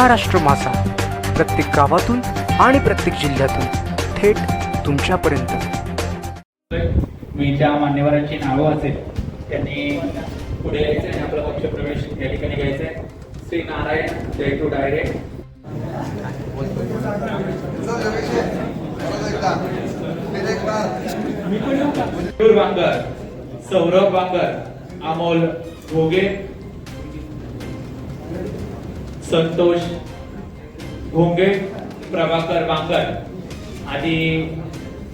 महाराष्ट्र मासा. प्रत्येक गावातून आणि प्रत्येक जिल्ह्यातून थेट तुमच्यापर्यंत. मी ज्या मान्यवरांची नावं असेल त्यांनी पुढे यायचं आणि आपला पक्षप्रवेश या ठिकाणी घ्यायचा आहे. श्री नारायण जयटू डायरे मयूर बांगर सौरभ बांगर अमोल घोगे संतोष घोंगे प्रभाकर बांगर आदी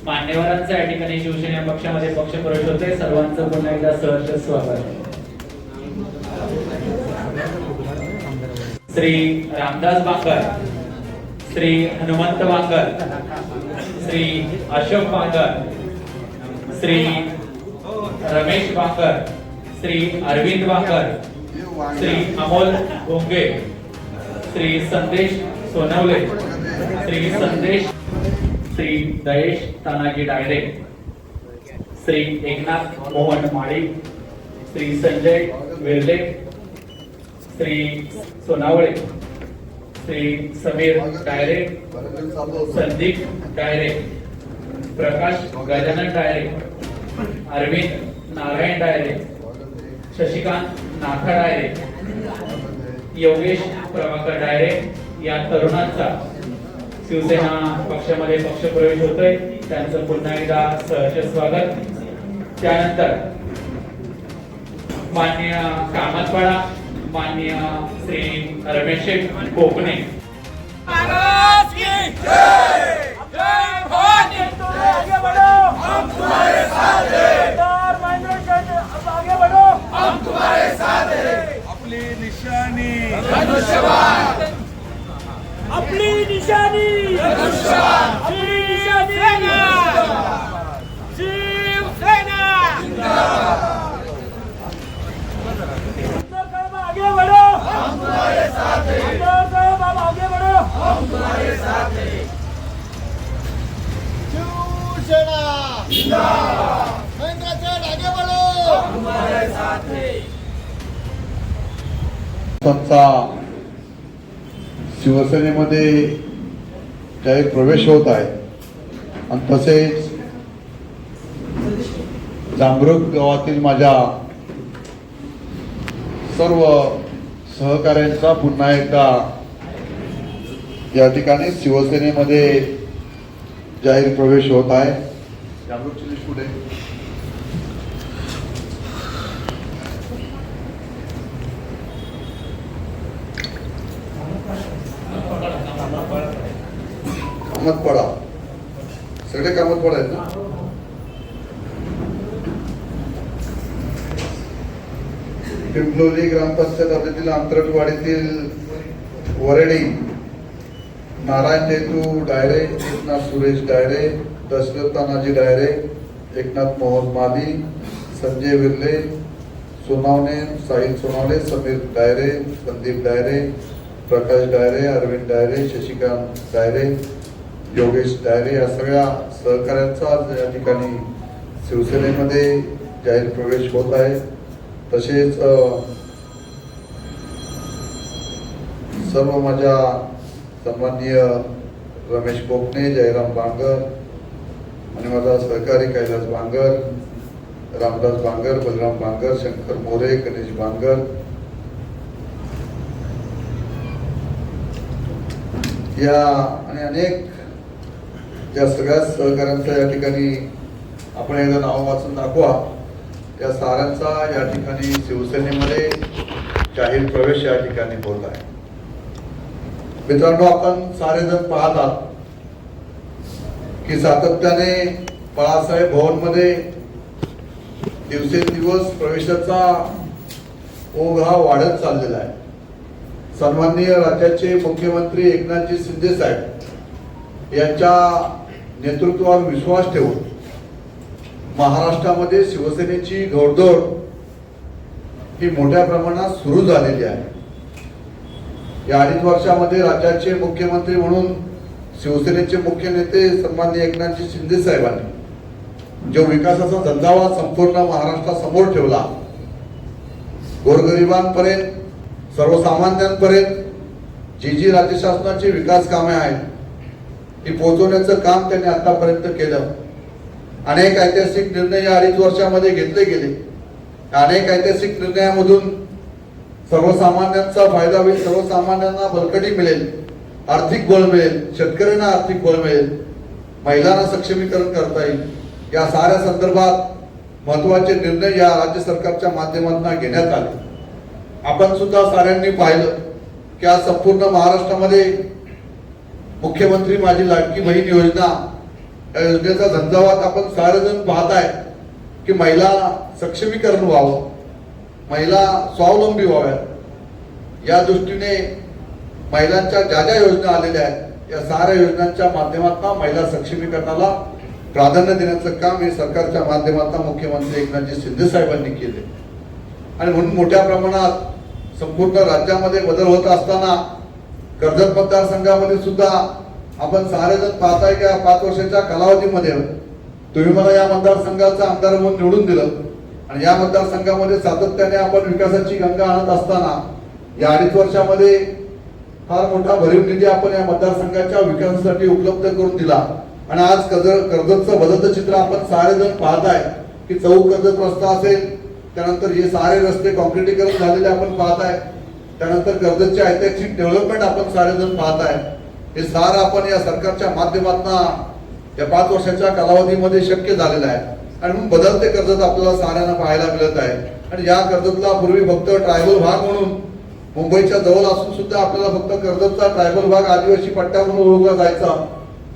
मान्यवरांचं या ठिकाणी शिवसेना पक्षामध्ये पक्ष प्रवेश होते सर्वांचं पुन्हा एकदा सहर्ष स्वागत. श्री रामदास बांगर श्री हनुमंत बांगर श्री अशोक बांगर श्री रमेश बांगर श्री अरविंद बांगर श्री अमोल घोंगे श्री संदेश सोनवले श्री संदेश श्री दयेश तानाजी डायरे श्री एकनाथ मोहन माळी श्री संजय वेर्ले श्री सोनावळे श्री समीर डायरे संदीप डायरे प्रकाश गजानन डायरे अरविंद नारायण डायरे शशिकांत नाथा डायरे योगेश प्रभाकर डायरे या तरुणांचा शिवसेना पक्षामध्ये पक्षप्रवेश होतोय. त्यांचं पुन्हा एकदा सहर्ष स्वागत. त्यानंतर मान्य कामतपाडा मान्य श्री रमेश शेठ कोकणे आगे बढ़ो। हम तुम्हारे साथ हैं सरदार महेंद्र सिंह अब आगे बढ़ो हम तुम्हारे साथ हैं आपली निशाणी आपली अपनी निशानी धनुष्यबाण शिवसेना आगे बढ़ो हम तुम्हारे साथ हैं आगे बढ़ो हम तुम्हारे साथ हैं शिवसेना आगे बढो हमारे साथ शिवसेनेमध्ये जाहीर प्रवेश होत आहे. आणि तसेच जांभरूक गावातील माझ्या सर्व सहकाऱ्यांचा पुन्हा एकदा या ठिकाणी शिवसेनेमध्ये जाहीर प्रवेश होत आहे. जागरूक कुठे? कामात पडा. सगळे कामात पडा आहेत ना पिंपलोली ग्रामपंचायत हद्दीतील अंतरटवाडीतील वरडी नारायण जेतू डायरे एकनाथ सुरेश डायरे दशरथ तानाजी डायरे एकनाथ मोहन माली संजय विर्ले सोनावणे साहिल सोनावणे समीर डायरे संदीप डायरे प्रकाश डायरे अरविंद डायरे शशिकांत डायरे योगेश डायरे या सगळ्या सहकाऱ्यांचा आज या ठिकाणी शिवसेनेमध्ये जाहीर प्रवेश होत आहे. तसेच सर्व माझ्या सन्माननीय रमेश कोकणे जयराम बांगर आणि माझा सहकारी कैलास बांगर रामदास बांगर बलराम बांगर शंकर मोरे गणेश बांगर या आणि अनेक ज्या सगळ्या सहकाऱ्यांचा या ठिकाणी आपण एकदा नाव वाचून दाखवा. त्या साऱ्यांचा या ठिकाणी शिवसेनेमध्ये जाहीर प्रवेश या ठिकाणी होत आहे. मित्रांनो आपण सारेजण पाहतात की सातत्याने बाळासाहेब भवनमध्ये दिवसेंदिवस प्रवेशाचा ओघ हा वाढत चाललेला आहे. सन्माननीय राज्याचे मुख्यमंत्री एकनाथजी शिंदे साहेब यांच्या नेतृत्वावर विश्वास ठेवून महाराष्ट्रामध्ये शिवसेनेची घोडदौड ही मोठ्या प्रमाणात सुरू झालेली आहे. या अडीच वर्षामध्ये राज्याचे मुख्यमंत्री म्हणून शिवसेनेचे मुख्य नेते सन्माननीय एकनाथजी शिंदे साहेबांनी जो विकासाचा धंदावा संपूर्ण महाराष्ट्रासमोर ठेवला गोरगरिबांपर्यंत सर्वसामान्यांपर्यंत जी जी राज्य शासनाची विकास कामे आहेत ती पोहोचवण्याचं काम त्यांनी आतापर्यंत केलं. अनेक ऐतिहासिक निर्णय या अडीच वर्षामध्ये घेतले गेले. अनेक ऐतिहासिक निर्णयामधून सर्वसामान्यांचा फायदा होईल सर्वसामान्यांना बळकटी मिळेल आर्थिक बळ मिळेल शेतकऱ्यांना आर्थिक बळ मिळेल महिलांना सक्षमीकरण करता येईल. या साऱ्या संदर्भात महत्त्वाचे निर्णय या राज्य सरकारच्या माध्यमातून घेण्यात आले. आपण सुद्धा साऱ्यांनी पाहिलं की आज संपूर्ण महाराष्ट्रामध्ये मुख्यमंत्री माझी लाडकी बहीण योजना या योजनेचा झंझावात आपण सारेजण पाहताय की महिला सक्षमीकरण व्हावं महिला स्वावलंबी व्हाव्या या दृष्टीने महिलांच्या ज्या ज्या योजना आलेल्या आहेत या साऱ्या योजनांच्या माध्यमातून महिला सक्षमीकरणाला प्राधान्य देण्याचं काम हे सरकारच्या माध्यमातून मुख्यमंत्री एकनाथजी शिंदे साहेबांनी केले आणि म्हणून मोठ्या प्रमाणात संपूर्ण राज्यामध्ये बदल होत असताना कर्जत मतदारसंघामध्ये सुद्धा आपण सारेजण पाहताय की पाच वर्षाच्या कालावधीमध्ये तुम्ही मला या मतदारसंघाचा आमदार म्हणून निवडून दिलं. आणि या मतदारसंघामध्ये सातत्याने आपण विकासाची गंगा आणत असताना या अडीच वर्षामध्ये फार मोठा भरीव निधी आपण या मतदारसंघाच्या विकासासाठी उपलब्ध करून दिला. आणि आज कर्ज कर्जतचं बदलतं चित्र आपण सारेजण पाहताय की चौक कर्जत रस्ता असेल त्यानंतर हे सारे रस्ते कॉन्क्रिटीकरण झालेले आपण पाहताय त्यानंतर कर्जतची ऐतिहासिक डेव्हलपमेंट आपण सारेजण पाहताय हे सारं आपण या सरकारच्या माध्यमातून या पाच वर्षाच्या कालावधीमध्ये शक्य झालेलं आहे. आणि म्हणून बदलते कर्जत आपल्याला साऱ्यांना पाहायला मिळत आहे. आणि या कर्जतला पूर्वी फक्त ट्रायबल भाग म्हणून मुंबईच्या जवळ असून सुद्धा आपल्याला फक्त कर्जतचा ट्रायबल भाग आदिवासी पट्ट्या म्हणून ओळखला जायचा.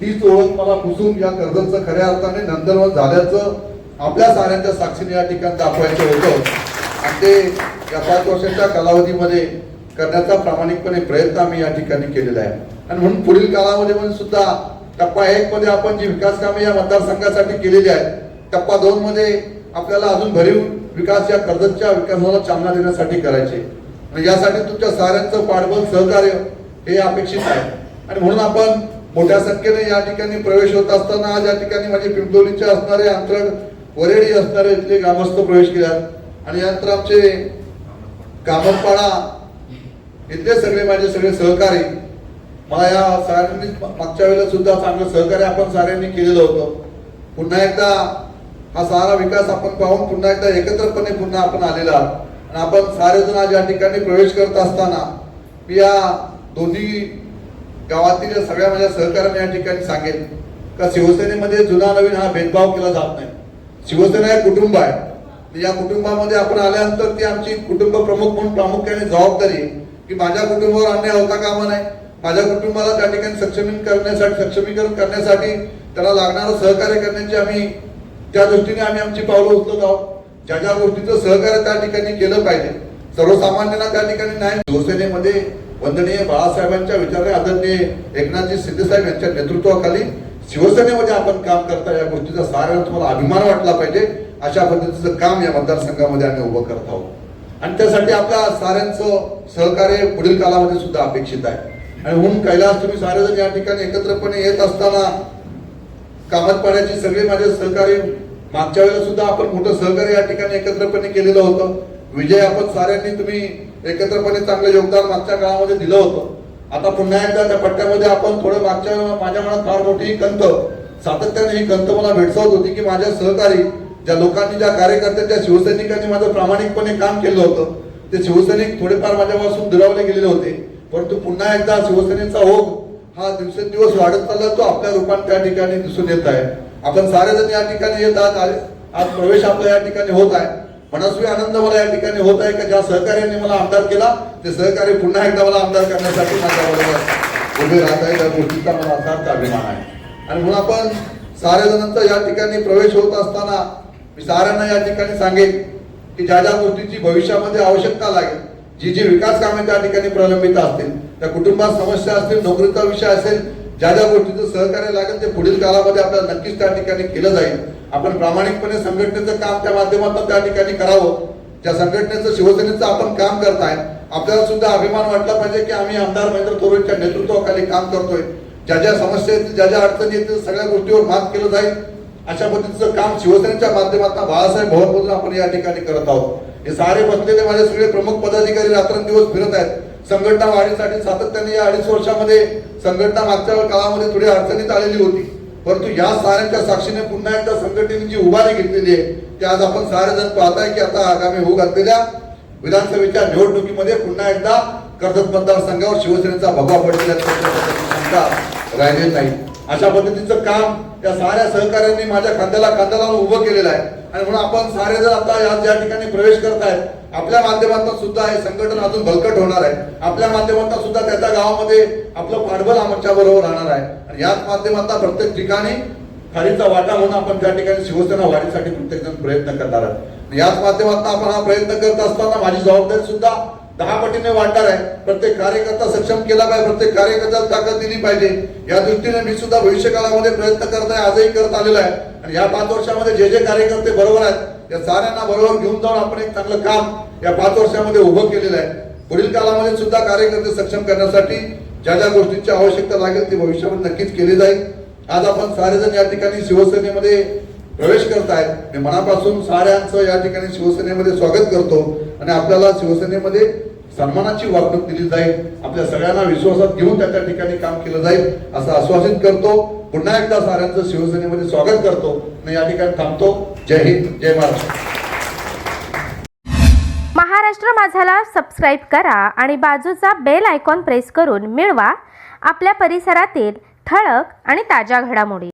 तीच ओळख मला पुसून या कर्जतचं खऱ्या अर्थाने नंदनवन झाल्याचं आपल्या साऱ्यांच्या साक्षीने या ठिकाणी दाखवायचं होतं. आणि ते या पाच वर्षाच्या कालावधीमध्ये करण्याचा प्रामाणिकपणे प्रयत्न आम्ही या ठिकाणी केलेला आहे. आणि म्हणून पुढील कालावधीमध्ये म्हणून सुद्धा टप्पा एक मध्ये आपण जी विकास कामे या मतदारसंघासाठी केलेली आहेत टप्पा दोन मध्ये आपल्याला अजून भरीव विकास या कर्जतच्या विकासाला चालना देण्यासाठी करायचे. आणि यासाठी तुमच्या साऱ्यांचं पाठबळ सहकार्य हे अपेक्षित आहे. आणि म्हणून आपण मोठ्या संख्येने या ठिकाणी प्रवेश होत असताना आज या ठिकाणी माझे पिंपलोलीचे असणारे अंतर वरेडी असणारे इथले ग्रामस्थ प्रवेश केल्यात. आणि यानंतर आमचे कामतपाडा इथले सगळे माझे सगळे सहकारी मला या साऱ्यांनी मागच्या वेळेला सुद्धा चांगलं सहकार्य आपण साऱ्यांनी केलेलं होतं. पुन्हा एकदा हा सारा विकास आपण पाहून पुन्हा एकदा एकत्रपणे पुन्हा आपण आलेला आणि आपण सारेजण आज या ठिकाणी प्रवेश करत असताना मी या दोन्ही गावातील सगळ्या माझ्या सहकाऱ्यांना या ठिकाणी सांगेन का शिवसेनेमध्ये जुना नवीन हा भेदभाव केला जात नाही. शिवसेना हे कुटुंब आहे. या कुटुंबामध्ये आपण आल्यानंतर ती आमची कुटुंब प्रमुख म्हणून प्रामुख्याने जबाबदारी की माझ्या कुटुंबावर अन्याय होता कामा नाही माझ्या कुटुंबाला त्या ठिकाणी सक्षमीकरण करण्यासाठी सक्षमीकरण करण्यासाठी त्याला लागणारं सहकार्य करण्याची आम्ही त्या दृष्टीने आम्ही आमची पावलं उचलत आहोत. ज्या ज्या गोष्टीचं सहकार्य त्या ठिकाणी केलं पाहिजे. सर्वसामान्यांना त्या ठिकाणी नाही शिवसेनेमध्ये वंदनीय बाळासाहेबांच्या विचारे आदरणीय एकनाथजी शिंदेसाहेब यांच्या नेतृत्वाखाली शिवसेनेमध्ये आपण काम करता या गोष्टीचा सारा तुम्हाला अभिमान वाटला पाहिजे अशा पद्धतीचं काम या मतदारसंघामध्ये आम्ही उभं करत आहोत. आणि त्यासाठी आपल्या साऱ्यांचं सहकार्य पुढील कालामध्ये सुद्धा अपेक्षित आहे. आणि म्हणून कैलास तुम्ही सारेजण या ठिकाणी एकत्रपणे येत असताना कामात पाण्याची सगळे माझे सहकारी मागच्या वेळेला सुद्धा आपण मोठं सहकार्य या ठिकाणी एकत्रपणे केलेलं होतं. विजय आपण साऱ्यांनी तुम्ही एकत्रपणे चांगलं योगदान मागच्या काळामध्ये दिलं होतं. आता पुन्हा एकदा त्या पट्ट्यामध्ये आपण थोडं मागच्या माझ्या मनात फार मोठी कंत सातत्याने ही कंत मला भेडसावत होती की माझ्या सहकारी ज्या लोकांनी ज्या कार्यकर्त्या ज्या शिवसैनिकांनी माझं प्रामाणिकपणे काम केलं होतं ते शिवसैनिक थोडेफार माझ्यापासून दुरावले गेलेले होते. परंतु पुन्हा एकदा शिवसेनेचा ओघ हा दिवसेंदिवस वाढत चालला तो आपल्या रूपात त्या ठिकाणी दिसून येत आहे. आपण सारेजण या ठिकाणी येत आहात. आज प्रवेश आपला या ठिकाणी होत आहे. मनस्वी आनंद मला या ठिकाणी होत आहे का? ज्या सहकार्याने मला आमदार केला ते सहकार्य पुन्हा एकदा मला आमदार करण्यासाठी माझ्याबरोबर उभे राहत आहे त्या गोष्टीचा मला असा अभिमान आहे. आणि म्हणून आपण साऱ्याजणांचा जणांचा या ठिकाणी प्रवेश होत असताना मी साऱ्यांना या ठिकाणी सांगेन की ज्या ज्या गोष्टीची भविष्यामध्ये आवश्यकता लागेल जी जी विकास कामे त्या ठिकाणी प्रलंबित असतील त्या कुटुंबात समस्या असतील नोकरीचा विषय असेल ज्या ज्या गोष्टीचं सहकार्य लागेल ते पुढील काळामध्ये आपल्याला नक्कीच त्या ठिकाणी केलं जाईल. आपण प्रामाणिकपणे संघटनेचं काम त्या माध्यमातून त्या ठिकाणी करावं. ज्या संघटनेचं शिवसेनेचं आपण काम करताय आपल्याला सुद्धा अभिमान वाटला पाहिजे की आम्ही आमदार महेंद्र थोरेंच्या नेतृत्वाखाली काम करतोय. ज्या ज्या समस्या येतील ज्या ज्या अडचणी येतील सगळ्या गोष्टीवर मात केलं जाईल. अशा पद्धतीचं काम शिवसेनेच्या माध्यमातून बाळासाहेब भवनमधून आपण या ठिकाणी करत आहोत. हे सारे बसलेले माझे सगळे प्रमुख पदाधिकारी रात्रंदिवस फिरत आहेत. संघटना वाढीसाठी सातत्याने या अडीच वर्षामध्ये संघटना मागच्या काळामध्ये थोडी अडचणीत आलेली होती. परंतु या साऱ्यांच्या साक्षीने पुन्हा एकदा संघटनेने जी उभारी घेतलेली आहे ते आज आपण सारे जण पाहताय की आता आगामी होऊ घातलेल्या विधानसभेच्या निवडणुकीमध्ये पुन्हा एकदा कर्जत मतदारसंघावर शिवसेनेचा भगवा पडलेला शंका राहिलेली नाही. अशा पद्धतीचं काम या साऱ्या सहकार्यांनी माझ्या खांद्याला खांद्याला लावून उभं केलेलं आहे. आणि म्हणून आपण सारे जण आता या ज्या ठिकाणी प्रवेश करतायत. आपल्या माध्यमातून सुद्धा हे संघटन अजून बलकट होणार आहे. आपल्या माध्यमातून सुद्धा त्याच्या गावामध्ये आपलं पाठबळ आमच्या बरोबर राहणार आहे. आणि याच माध्यमातून प्रत्येक ठिकाणी खालीचा वाटा म्हणून आपण त्या ठिकाणी शिवसेना वाढीसाठी प्रत्येक जण प्रयत्न करणार आहे आणि याच माध्यमातून आपण हा प्रयत्न करत असताना माझी जबाबदारी सुद्धा दहा पटीने वाढणार आहे. प्रत्येक कार्यकर्ता सक्षम केला पाहिजे प्रत्येक कार्यकर्त्याला ताकद दिली पाहिजे. या दृष्टीने मी सुद्धा भविष्य काळामध्ये प्रयत्न करत आहे आजही करत आलेलो आहे. आणि या पाच वर्षामध्ये जे जे कार्यकर्ते बरोबर आहेत या साऱ्यांना बरोबर घेऊन जाऊन आपण एक चांगलं काम या पाच वर्षामध्ये उभं केलेलं आहे. पुढील काळामध्ये सुद्धा कार्यकर्ते सक्षम करण्यासाठी ज्या ज्या गोष्टींची आवश्यकता लागेल ती भविष्यामध्ये नक्कीच केली जाईल. आज आपण सारेजण या ठिकाणी शिवसेनेमध्ये प्रवेश करताय मी मनापासून साऱ्यांचं या ठिकाणी शिवसेनेमध्ये स्वागत करतो. आणि आपल्याला शिवसेनेमध्ये सन्मानाची वागणूक दिली जाईल. आपल्या सगळ्यांना विश्वासात घेऊन त्या त्या ठिकाणी काम केलं जाईल असं आश्वासित करतो. पुन्हा एकदा साऱ्यांचं शिवसेनेमध्ये स्वागत करतो. आणि या ठिकाणी थांबतो. जय हिंद जय महाराष्ट्र. महाराष्ट्र माझाला सबस्क्राईब करा आणि बाजूचा बेल आयकॉन प्रेस करून मिळवा. आपल्या परिसरातील ठळक आणि ताज्या घडामोडी.